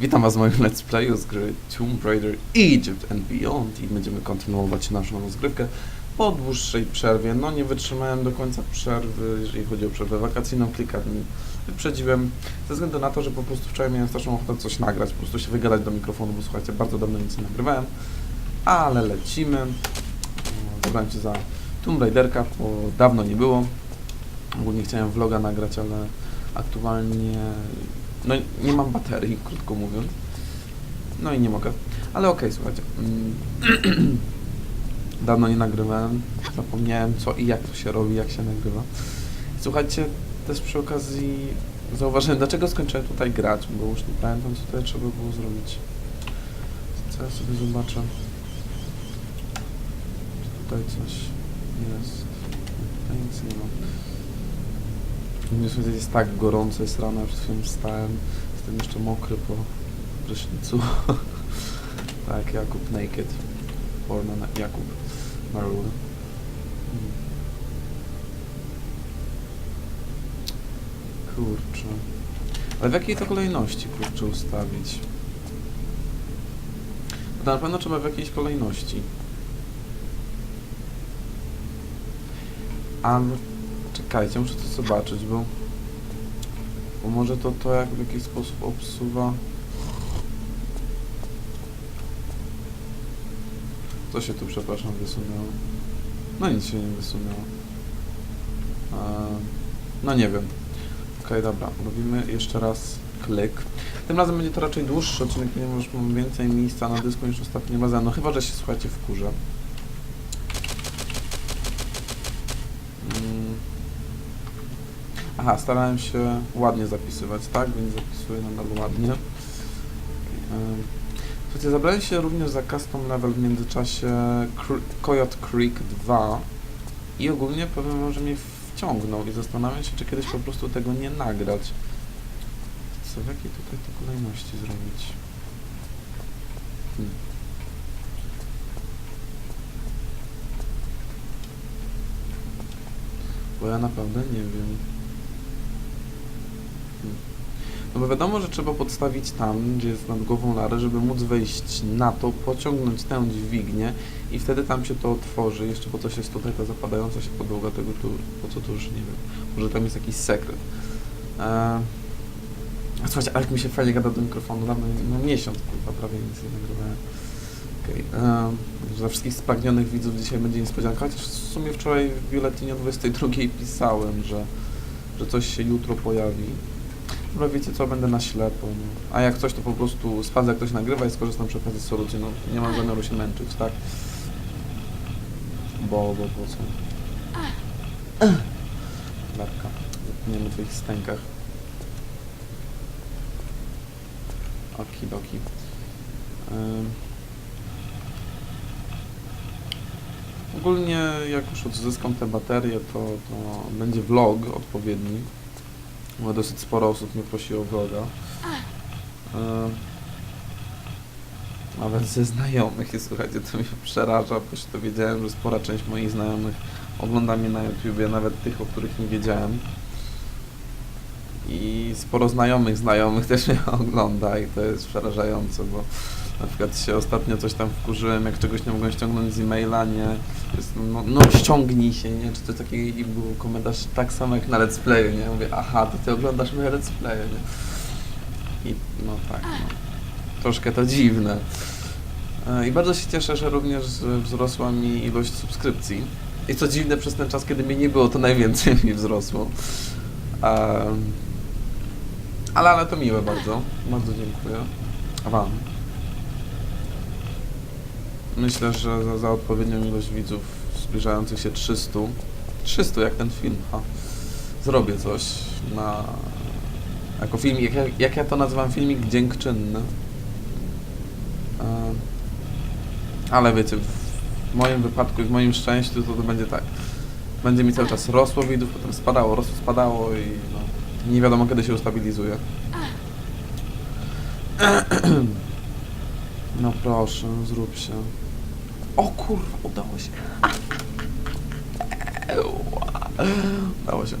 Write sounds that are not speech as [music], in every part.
Witam Was w moim let's playu z gry Tomb Raider Egypt and Beyond i będziemy kontynuować naszą rozgrywkę po dłuższej przerwie. No nie wytrzymałem do końca przerwy, jeżeli chodzi o przerwę wakacyjną, kilka dni wyprzedziłem, ze względu na to, że po prostu wczoraj miałem straszną ochotę coś nagrać, po prostu się wygadać do mikrofonu, bo słuchajcie, bardzo dawno nic nie nagrywałem, ale lecimy. Zabrałem się za Tomb Raiderka, bo dawno nie było. Ogólnie chciałem vloga nagrać, ale aktualnie no nie mam baterii, krótko mówiąc. No i nie mogę. Ale okej, słuchajcie. Mm. [clears throat] Dawno nie nagrywałem. Zapomniałem co i jak to się robi, jak się nagrywa. Słuchajcie, też przy okazji zauważyłem, dlaczego skończyłem tutaj grać, bo już nie pamiętam, co tutaj trzeba było zrobić. Co ja sobie zobaczę. Czy tutaj coś jest? Tutaj nic nie ma. Słuchajcie, jest tak gorąco, jest rano, przed chwilą wstałem, jestem jeszcze mokry po prysznicu. [laughs] tak, Jakub Naked. Porno na Jakub Marul. Mm. Kurczę. Ale w jakiej to kolejności, kurczę, ustawić? No to na pewno trzeba w jakiejś kolejności. Ale czekajcie, muszę to zobaczyć, bo, bo może to to jak w jakiś sposób obsuwa. Co się tu, przepraszam, wysunęło? No nic się nie wysunęło. No nie wiem. Okej, dobra, robimy jeszcze raz klik. Tym razem będzie to raczej dłuższy odcinek, ponieważ mam więcej miejsca na dysku niż ostatnim razem. No chyba, że się słuchajcie w kurze. Aha, starałem się ładnie zapisywać, tak? Więc zapisuję nadal ładnie. Ym, Słuchajcie, zabrałem się również za custom level w międzyczasie Coyote Creek 2 i ogólnie powiem wam, że mnie wciągnął i zastanawiam się, czy kiedyś po prostu tego nie nagrać. Co w jakiej tutaj to kolejności zrobić? Hmm. Bo ja naprawdę nie wiem. No bo wiadomo, że trzeba podstawić tam, gdzie jest nad głową Lary, żeby móc wejść na to, pociągnąć tę dźwignię i wtedy tam się to otworzy. Jeszcze po coś jest tutaj ta zapadająca się podłoga tego tu, po co to już nie wiem. Może tam jest jakiś sekret. Eee, słuchajcie, ale mi się fajnie gada do mikrofonu, dawno, no miesiąc, kurwa, prawie nic nie nagrywałem. Okej, eee, dla wszystkich spragnionych widzów dzisiaj będzie niespodzianka, chociaż w sumie wczoraj w biuletynie o 22 pisałem, że, że coś się jutro pojawi. Dobra, wiecie co, będę na ślepo, no. A jak coś, to po prostu sprawdzę, jak ktoś nagrywa i skorzystam przy okazji z solucji, no. Nie mam zamiaru się męczyć, tak? Bo, bo, bo co? Lapka. Zapomniemy o twoich stękach. Okidoki. Ym. Ogólnie jak już odzyskam te baterie, to, to będzie vlog odpowiedni. Bo dosyć sporo osób mnie prosi o vloga. Ym. Nawet ze znajomych i słuchajcie, to mnie przeraża, bo się dowiedziałem, że spora część moich znajomych ogląda mnie na YouTubie, nawet tych, o których nie wiedziałem. I sporo znajomych znajomych też mnie ogląda i to jest przerażające, bo na przykład się ostatnio coś tam wkurzyłem, jak czegoś nie mogłem ściągnąć z e-maila, nie, jest, no, no ściągnij się, nie, czy to taki był komentarz tak samo jak na let's playu, nie, mówię, aha, to ty oglądasz moje let's playu, nie. I no tak, no. Troszkę to dziwne. E, I bardzo się cieszę, że również wzrosła mi ilość subskrypcji. I co dziwne, przez ten czas, kiedy mnie nie było, to najwięcej [laughs] mi wzrosło. Ale, ale to miłe bardzo. Bardzo dziękuję Wam. Myślę, że za, za odpowiednią ilość widzów zbliżających się 300, 300 jak ten film, ha, zrobię coś na, jako filmik, jak, jak ja to nazywam, filmik dziękczynny. Em, ale wiecie, w moim wypadku i w moim szczęściu to, to będzie tak. Będzie mi cały czas rosło widzów, potem spadało, rosło, spadało i no, nie wiadomo kiedy się ustabilizuje. [clears throat] No proszę, zrób się. O kurwa, udało się. Udało się.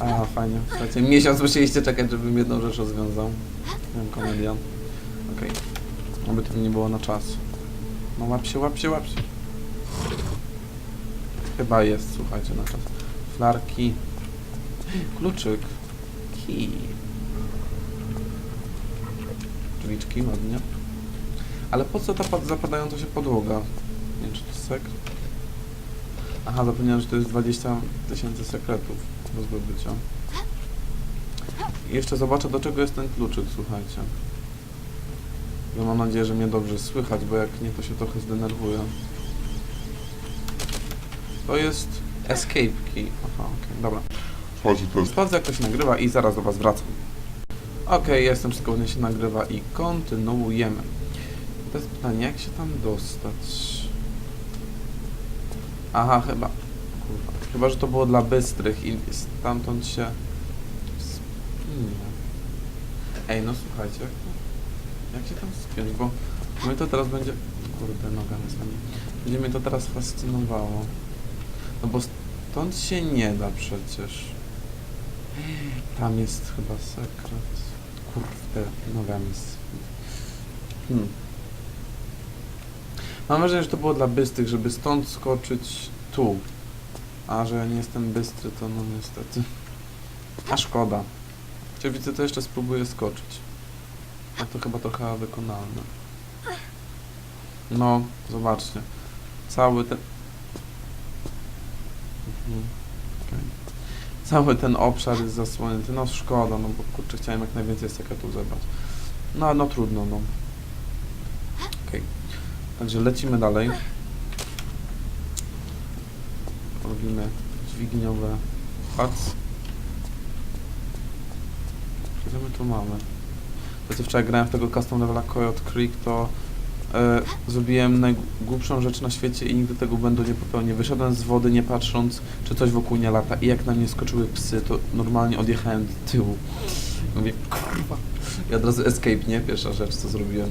A, fajnie. Słuchajcie, miesiąc musieliście czekać, żebym jedną rzecz rozwiązał. Wiem, komedian. Okej. Oby to nie było na czas. No łap się, łap się, łap się. Chyba jest, słuchajcie, na czas. Flarki. Kluczyk. Kij. Drzwiczki, ładnie. Ale po co ta pad- zapadająca się podłoga? Nie wiem, czy to sekret? Aha, zapomniałem, że to jest 20 tysięcy sekretów do zdobycia. I jeszcze zobaczę, do czego jest ten kluczyk, słuchajcie. Ja mam nadzieję, że mnie dobrze słychać, bo jak nie, to się trochę zdenerwuję. To jest escape key. Aha, okej, dobra. Słuchajcie, to jest Sprawdzę, jak to się nagrywa i zaraz do Was wracam. Okej, jestem, wszystko się nagrywa i kontynuujemy. Jest pytanie, jak się tam dostać? Aha, chyba. Kurwa. Chyba, że to było dla bystrych i stamtąd się... Nie. Ej, no słuchajcie, jak, jak się tam spiąć, bo mnie to teraz będzie... Kurde, noga na sami. Będzie mnie to teraz fascynowało. No bo stąd się nie da przecież. Tam jest chyba sekret. Kurde, noga mi Hmm. Mam wrażenie, że to było dla bystrych, żeby stąd skoczyć tu. A że ja nie jestem bystry, to no niestety. A szkoda. Czy widzę, to jeszcze spróbuję skoczyć. A to chyba trochę wykonalne. No, zobaczcie. Cały ten... Mhm. okej. Cały ten obszar jest zasłonięty. No szkoda, no bo kurczę, chciałem jak najwięcej sekretów zebrać. No, no trudno, no. Także lecimy dalej. Robimy dźwigniowe pac. Co my tu mamy? Co wczoraj grałem w tego custom levela Coyote Creek, to e, zrobiłem najgłupszą rzecz na świecie i nigdy tego błędu nie popełnię. Wyszedłem z wody nie patrząc, czy coś wokół nie lata i jak na mnie skoczyły psy, to normalnie odjechałem do tyłu. Mówię, kurwa. I od razu escape, nie? Pierwsza rzecz, co zrobiłem.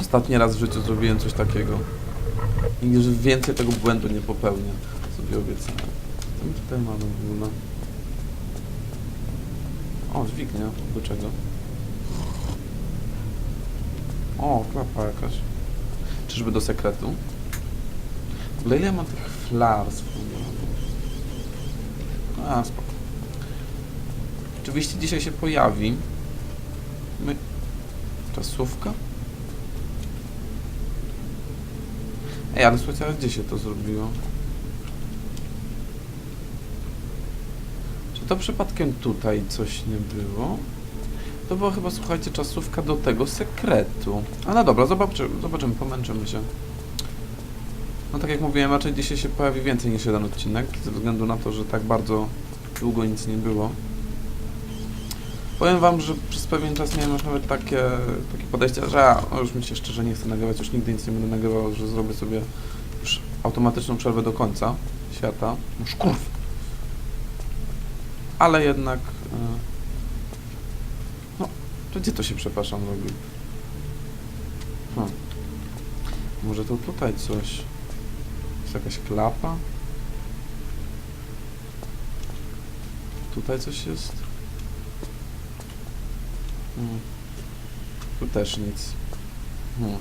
Ostatni raz w życiu zrobiłem coś takiego. Nigdy już więcej tego błędu nie popełnię. Sobie obiecałem. Co my tutaj mamy w ogóle? O, dźwignia. Do czego? O, klapa jakaś. Czyżby do sekretu? W ogóle ile ja mam tych flars? A, spoko. Oczywiście dzisiaj się pojawi. My... Czasówka? Ej, ale słuchajcie, ale gdzie się to zrobiło? Czy to przypadkiem tutaj coś nie było? To była chyba, słuchajcie, czasówka do tego sekretu. A no dobra, zobaczymy, zobaczymy, pomęczymy się. No tak jak mówiłem, raczej dzisiaj się pojawi więcej niż jeden odcinek, ze względu na to, że tak bardzo długo nic nie było. Powiem wam, że przez pewien czas miałem już nawet takie, takie podejście, że a, no już mi się szczerze nie chcę nagrywać, już nigdy nic nie będę nagrywał, że zrobię sobie już automatyczną przerwę do końca świata. No szkurw! Ale jednak... e, No, to gdzie to się, przepraszam, robi? Hmm. Może to tutaj coś? Jest jakaś klapa? Tutaj coś jest? Hmm. Tu też nic. Hmm.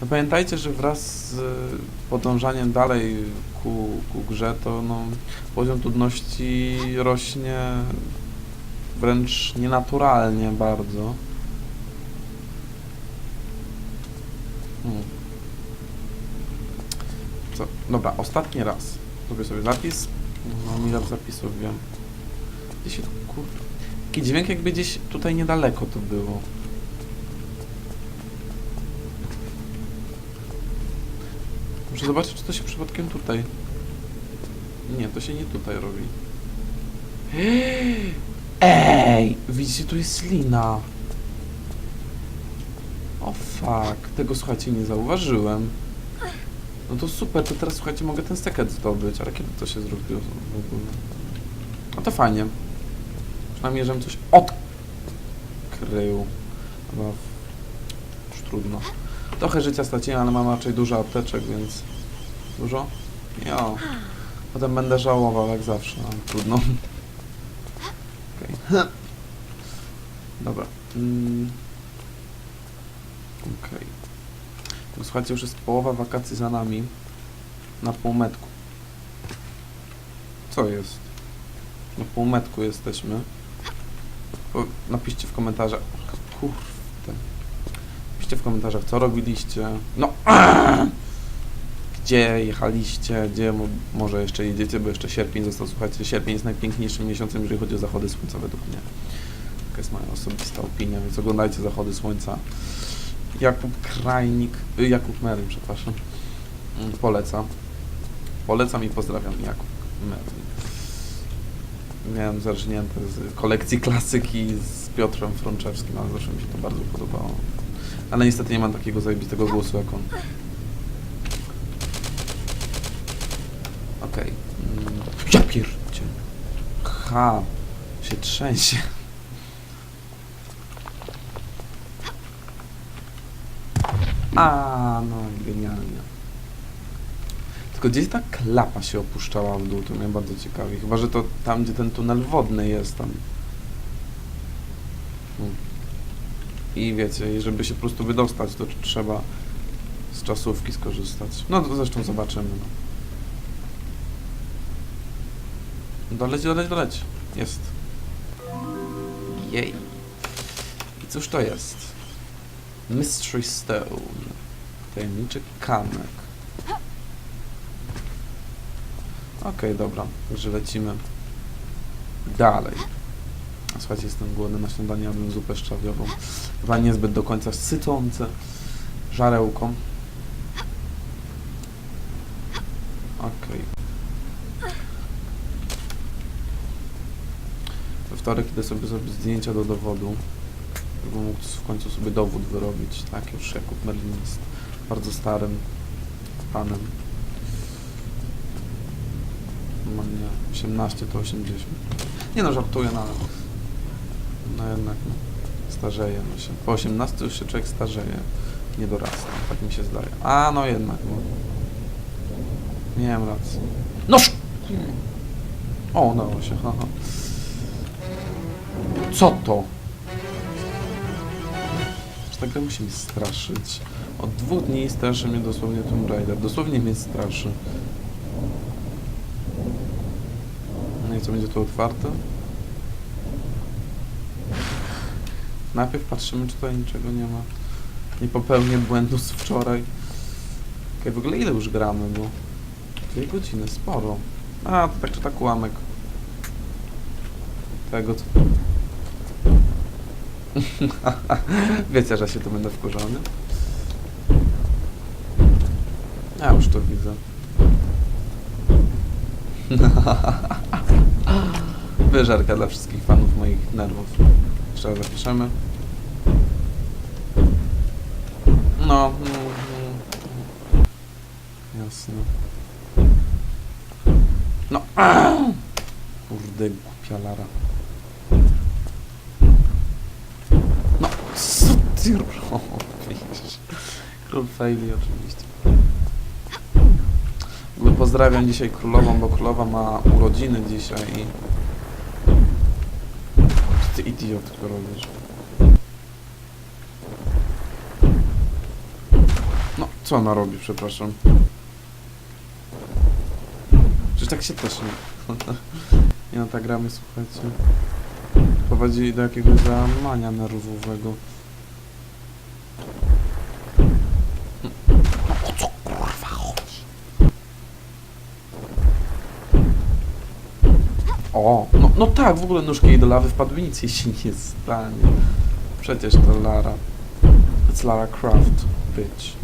No pamiętajcie, że wraz z y, podążaniem dalej ku, ku grze, to no, poziom trudności rośnie wręcz nienaturalnie bardzo. Hmm. Co? Dobra, ostatni raz. Zrobię sobie zapis. No, ile zapisów wiem. Gdzie się to kur... Taki dźwięk jakby gdzieś tutaj niedaleko to było. Muszę zobaczyć, czy to się przypadkiem tutaj... Nie, to się nie tutaj robi. [gasps] Ej! Widzicie, tu jest lina. O fuck, tego słuchajcie nie zauważyłem. No to super, to teraz słuchajcie, mogę ten sekret zdobyć, ale kiedy to się zrobiło w ogóle? No to fajnie. Żebym coś odkrył. W- już trudno. Trochę życia straciłem, ale mam raczej dużo apteczek, więc... Dużo? Jo. Potem będę żałował, jak zawsze, ale trudno. Okej. Dobra. Mm. Okej. No, Słuchajcie, już jest połowa wakacji za nami. Na półmetku. Co jest? Na półmetku jesteśmy. Napiszcie w komentarzach. Kurde. Napiszcie w komentarzach, co robiliście. No. [clears throat] Gdzie jechaliście, gdzie mo może jeszcze jedziecie, bo jeszcze sierpień został. Słuchajcie, sierpień jest najpiękniejszym miesiącem, jeżeli chodzi o zachody słońca według mnie. Taka jest moja osobista opinia, więc oglądajcie zachody słońca. Jakub Krajnik, y, Jakub Meryn, przepraszam. Mm, Poleca. Polecam i pozdrawiam Jakub Meryn. Miałem zerżnięte z kolekcji klasyki z Piotrem Frączewskim, ale zawsze mi się to bardzo podobało. Ale niestety nie mam takiego zajebistego głosu jak on. Okej. Mm, Ja. Ha. Się trzęsie. A, no genialnie. Tylko gdzieś ta klapa się opuszczała w dół, to mnie bardzo ciekawi. Chyba, że to tam, gdzie ten tunel wodny jest tam. Hmm. I wiecie, żeby się po prostu wydostać, to trzeba z czasówki skorzystać. No to zresztą zobaczymy. No. Doleć, doleć, doleć. Jest. Jej. I cóż to jest? Mystery Stone. Tajemniczy kamek. Okej, dobra. Także lecimy dalej. Słuchajcie, jestem głodny na śniadanie, jadłem zupę szczawiową. Chyba niezbyt do końca sycące. Żarełką. Okej. We wtorek idę sobie zrobić zdjęcia do dowodu. Żeby mógł w końcu sobie dowód wyrobić. Tak, już Jakub Merlin jest bardzo starym panem. Ma nie 18 to 80. Nie no, żartuję, no ale no jednak no, starzeje no się. Po 18 już się człowiek starzeje. Nie dorasta, tak mi się zdaje. A no jednak, no. Miałem rację. No sz... O, udało się, haha. Co to? Czy ta gra musi mnie straszyć? Od dwóch dni straszy mnie dosłownie Tomb Raider. Dosłownie mnie straszy. No i co, będzie to otwarte? Najpierw patrzymy, czy tutaj niczego nie ma. Nie popełnię błędu z wczoraj. Okej, w ogóle ile już gramy, bo... Dwie godziny, sporo. A, to tak czy tak ułamek. Tego, co... [laughs] Wiecie, że się to będę wkurzał, nie? Ja już to widzę. [laughs] Wyżerka dla wszystkich fanów moich nerwów. Jeszcze zapiszemy. No, no, no. Jasne. No. [clears throat] Kurde, głupia Lara. No, co ty [laughs] robisz? Król faili oczywiście. Pozdrawiam dzisiaj królową, bo królowa ma urodziny dzisiaj i... Ty idiotko robisz. No, co ona robi, przepraszam? Przecież tak się też nie... [laughs] nie no, tak gramy, słuchajcie. Prowadzi do jakiegoś załamania nerwowego. No o co kurwa chodzi? O, no, tak, w ogóle nóżki jej do lawy wpadły, nic jej się nie stanie. Przecież to Lara. It's Lara Croft, bitch.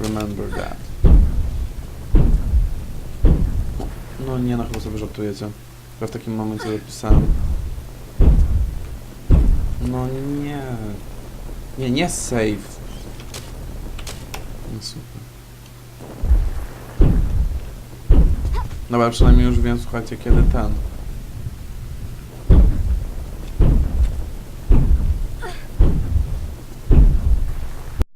Remember that. No nie, no chyba sobie żartujecie. Ja w takim momencie zapisałem. No nie. Nie, nie save. No super. Dobra, przynajmniej już wiem, słuchajcie, kiedy ten.